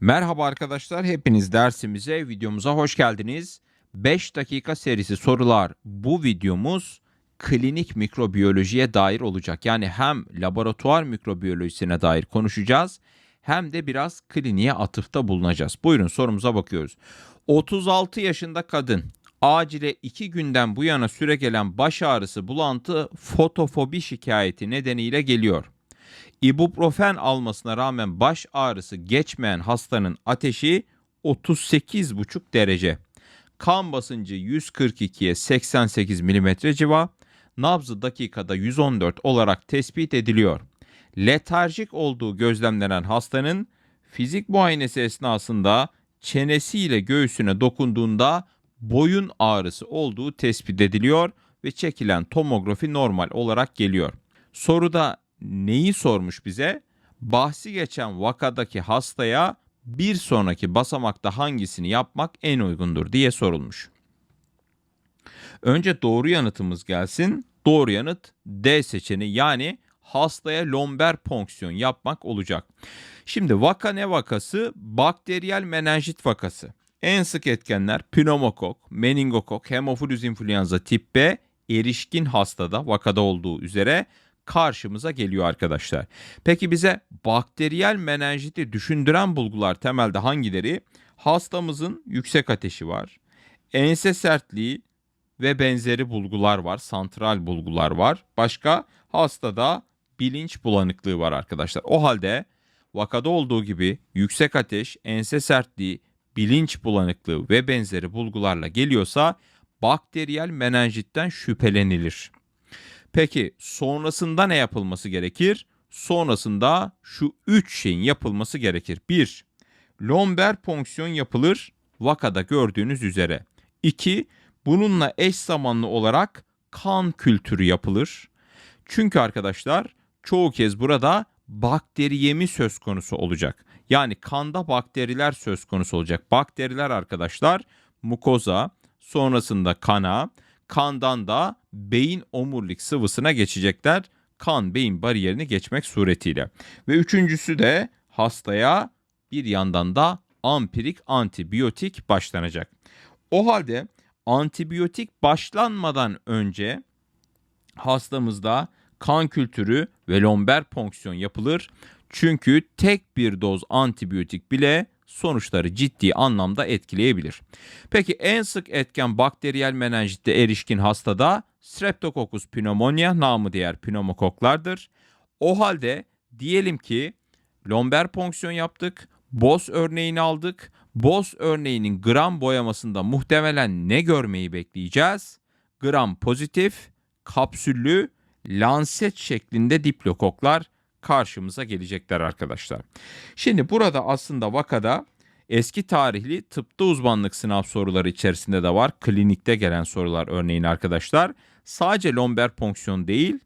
Merhaba arkadaşlar, hepiniz dersimize, videomuza hoş geldiniz. 5 dakika serisi sorular. Bu videomuz klinik mikrobiyolojiye dair olacak. Yani hem laboratuvar mikrobiyolojisine dair konuşacağız hem de biraz kliniğe atıfta bulunacağız. Buyurun sorumuza bakıyoruz. 36 yaşında kadın acile 2 günden bu yana süre gelen baş ağrısı, bulantı, fotofobi şikayeti nedeniyle geliyor. İbuprofen almasına rağmen baş ağrısı geçmeyen hastanın ateşi 38,5 derece. Kan basıncı 142'ye 88 mm civa, nabzı dakikada 114 olarak tespit ediliyor. Letarjik olduğu gözlemlenen hastanın fizik muayenesi esnasında çenesiyle göğsüne dokunduğunda boyun ağrısı olduğu tespit ediliyor ve çekilen tomografi normal olarak geliyor. Soruda neyi sormuş bize? Bahsi geçen vakadaki hastaya bir sonraki basamakta hangisini yapmak en uygundur diye sorulmuş. Önce doğru yanıtımız gelsin. Doğru yanıt D seçeneği yani hastaya lomber ponksiyon yapmak olacak. Şimdi vaka ne vakası? Bakteriyel menenjit vakası. En sık etkenler pneumokok, meningokok, hemofilus influenza tip B, erişkin hastada vakada olduğu üzere karşımıza geliyor arkadaşlar. Peki bize bakteriyel menenjiti düşündüren bulgular temelde hangileri? Hastamızın yüksek ateşi var. Ense sertliği ve benzeri bulgular var. Santral bulgular var. Başka hastada bilinç bulanıklığı var arkadaşlar. O halde vakada olduğu gibi yüksek ateş, ense sertliği, bilinç bulanıklığı ve benzeri bulgularla geliyorsa bakteriyel menenjitten şüphelenilir. Peki sonrasında ne yapılması gerekir? Sonrasında şu üç şeyin yapılması gerekir. 1. Lomber ponksiyon yapılır vakada gördüğünüz üzere. 2. Bununla eş zamanlı olarak kan kültürü yapılır. Çünkü arkadaşlar çoğu kez burada bakteriyemi söz konusu olacak. Yani kanda bakteriler söz konusu olacak. Bakteriler arkadaşlar mukoza, sonrasında kana, kandan da beyin omurilik sıvısına geçecekler. Kan beyin bariyerini geçmek suretiyle. Ve üçüncüsü de hastaya bir yandan da ampirik antibiyotik başlanacak. O halde antibiyotik başlanmadan önce hastamızda kan kültürü ve lomber ponksiyon yapılır. Çünkü tek bir doz antibiyotik bile sonuçları ciddi anlamda etkileyebilir. Peki en sık etken bakteriyel menenjitte erişkin hastada Streptococcus pneumonia namı diğer pneumokoklardır. O halde diyelim ki lomber ponksiyon yaptık, BOS örneğini aldık. BOS örneğinin gram boyamasında muhtemelen ne görmeyi bekleyeceğiz? Gram pozitif, kapsüllü, lanset şeklinde diplokoklar karşımıza gelecekler arkadaşlar. Şimdi burada aslında vakada eski tarihli tıpta uzmanlık sınav soruları içerisinde de var. Klinikte gelen sorular örneğin arkadaşlar. Sadece lomber ponksiyon değil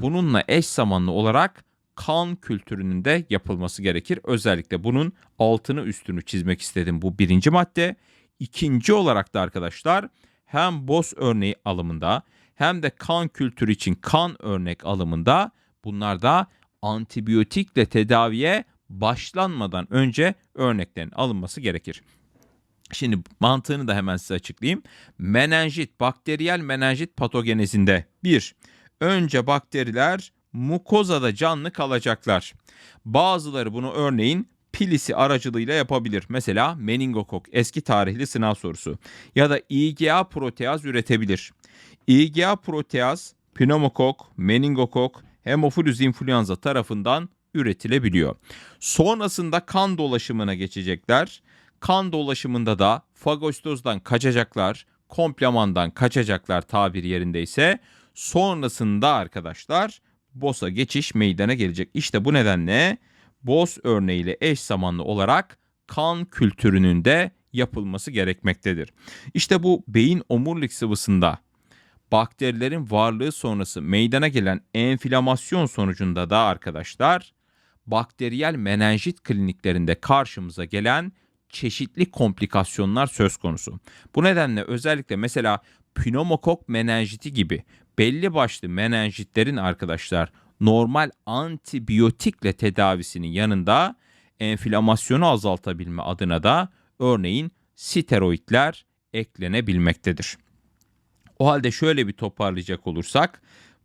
bununla eş zamanlı olarak kan kültürünün de yapılması gerekir. Özellikle bunun altını üstünü çizmek istedim bu birinci madde. İkinci olarak da arkadaşlar hem BOS örneği alımında hem de kan kültürü için kan örnek alımında bunlar da antibiyotikle tedaviye başlanmadan önce örneklerin alınması gerekir. Şimdi mantığını da hemen size açıklayayım. Menenjit, bakteriyel menenjit patogenezinde 1. Önce bakteriler mukozada canlı kalacaklar. Bazıları bunu örneğin pilisi aracılığıyla yapabilir. Mesela meningokok eski tarihli sınav sorusu ya da IgA proteaz üretebilir. IgA proteaz pneumokok, meningokok, hemofilus influenza tarafından üretilebiliyor. Sonrasında kan dolaşımına geçecekler. Kan dolaşımında da fagostozdan kaçacaklar, komplemandan kaçacaklar tabir yerindeyse. Sonrasında arkadaşlar BOS'a geçiş meydana gelecek. İşte bu nedenle BOS örneğiyle eş zamanlı olarak kan kültürünün de yapılması gerekmektedir. İşte bu beyin omurilik sıvısında bakterilerin varlığı sonrası meydana gelen enflamasyon sonucunda da arkadaşlar bakteriyel menenjit kliniklerinde karşımıza gelen çeşitli komplikasyonlar söz konusu. Bu nedenle özellikle mesela pneumokok menenjiti gibi belli başlı menenjitlerin arkadaşlar normal antibiyotikle tedavisinin yanında enflamasyonu azaltabilme adına da örneğin steroidler eklenebilmektedir. O halde şöyle bir toparlayacak olursak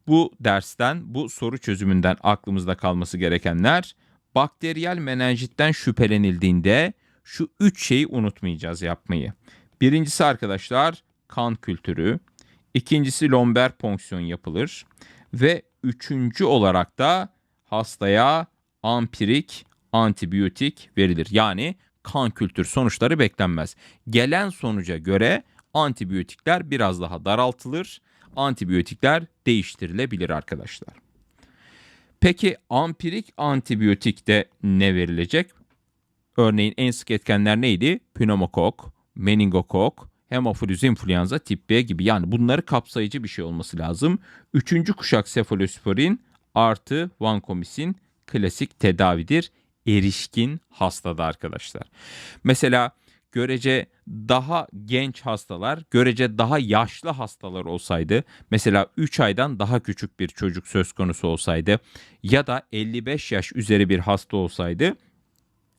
bu dersten, bu soru çözümünden aklımızda kalması gerekenler bakteriyel menenjitten şüphelenildiğinde şu üç şeyi unutmayacağız yapmayı. Birincisi arkadaşlar kan kültürü, ikincisi lomber ponksiyon yapılır ve üçüncü olarak da hastaya ampirik antibiyotik verilir. Yani kan kültür sonuçları beklenmez. Gelen sonuca göre antibiyotikler biraz daha daraltılır. Antibiyotikler değiştirilebilir arkadaşlar. Peki ampirik antibiyotikte ne verilecek? Örneğin en sık etkenler neydi? Pneumokok, meningokok, hemofilüz influenza tip B gibi. Yani bunları kapsayıcı bir şey olması lazım. Üçüncü kuşak sefalosporin artı vankomisin klasik tedavidir. Erişkin hastada arkadaşlar. Mesela görece daha genç hastalar, görece daha yaşlı hastalar olsaydı, mesela 3 aydan daha küçük bir çocuk söz konusu olsaydı ya da 55 yaş üzeri bir hasta olsaydı,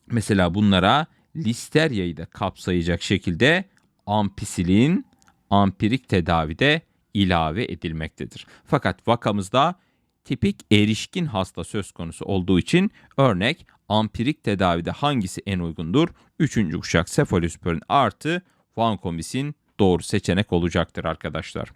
mesela bunlara listeriayı da kapsayacak şekilde ampisilin ampirik tedavide ilave edilmektedir. Fakat vakamızda tipik erişkin hasta söz konusu olduğu için örnek ampirik tedavide hangisi en uygundur? Üçüncü kuşak sefalosporin artı vankomisin doğru seçenek olacaktır arkadaşlar.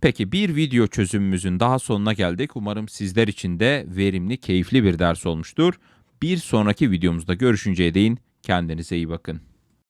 Peki bir video çözümümüzün daha sonuna geldik. Umarım sizler için de verimli, keyifli bir ders olmuştur. Bir sonraki videomuzda görüşünceye değin kendinize iyi bakın.